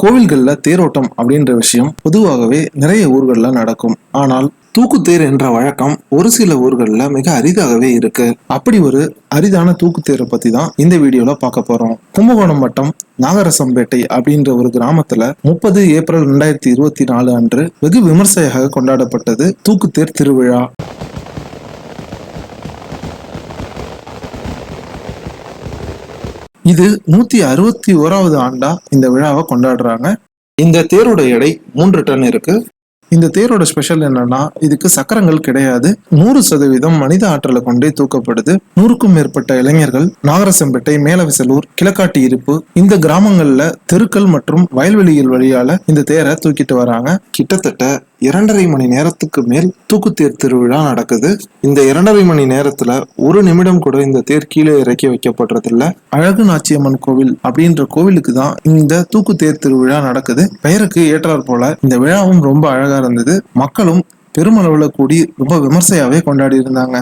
கோவில்களில் தேரோட்டம் அப்படின்ற விஷயம் பொதுவாகவே நிறைய ஊர்களில் நடக்கும். ஆனால் தூக்குத்தேர் என்ற வழக்கம் ஒரு சில ஊர்களில் மிக அரிதாகவே இருக்கு. அப்படி ஒரு அரிதான தூக்குத்தேரை பத்தி தான் இந்த வீடியோல பார்க்க போறோம். கும்பகோணம் வட்டம் நாகரசம்பேட்டை அப்படின்ற ஒரு கிராமத்துல முப்பது ஏப்ரல் ரெண்டாயிரத்தி இருபத்தி நாலு அன்று வெகு விமர்சையாக கொண்டாடப்பட்டது தூக்குத்தேர் திருவிழா. இது நூத்தி அறுபத்தி ஓராவது ஆண்டா இந்த விழாவை கொண்டாடுறாங்க. இந்த தேரோட எடை மூன்று டன் இருக்கு. இந்த தேரோட ஸ்பெஷல் என்னன்னா இதுக்கு சக்கரங்கள் கிடையாது. நூறு சதவீதம் மனித ஆற்றலை கொண்டே தூக்கப்படுது. நூறுக்கும் மேற்பட்ட இளைஞர்கள் நாகரசம்பேட்டை மேலவிசலூர் கிழக்காட்டி இருப்பு இந்த கிராமங்கள்ல தெருக்கள் மற்றும் வயல்வெளிகள் வழியால இந்த தேரை தூக்கிட்டு வராங்க. கிட்டத்தட்ட இரண்டரை மணி நேரத்துக்கு மேல் தூக்குத்தேர் திருவிழா நடக்குது. இந்த இரண்டரை மணி நேரத்துல ஒரு நிமிடம் கூட இந்த தேர் கீழே இறக்கி வைக்கப்படுறதில்ல அழகு நாச்சியம்மன் கோவில் அப்படின்ற கோவிலுக்கு தான் இந்த தூக்குத்தேர் திருவிழா நடக்குது. பெயருக்கு ஏற்றாற் போல இந்த விழாவும் ரொம்ப அழகா இருந்தது. மக்களும் பெருமளவுல கூடி ரொம்ப விமர்சையாவே கொண்டாடி இருந்தாங்க.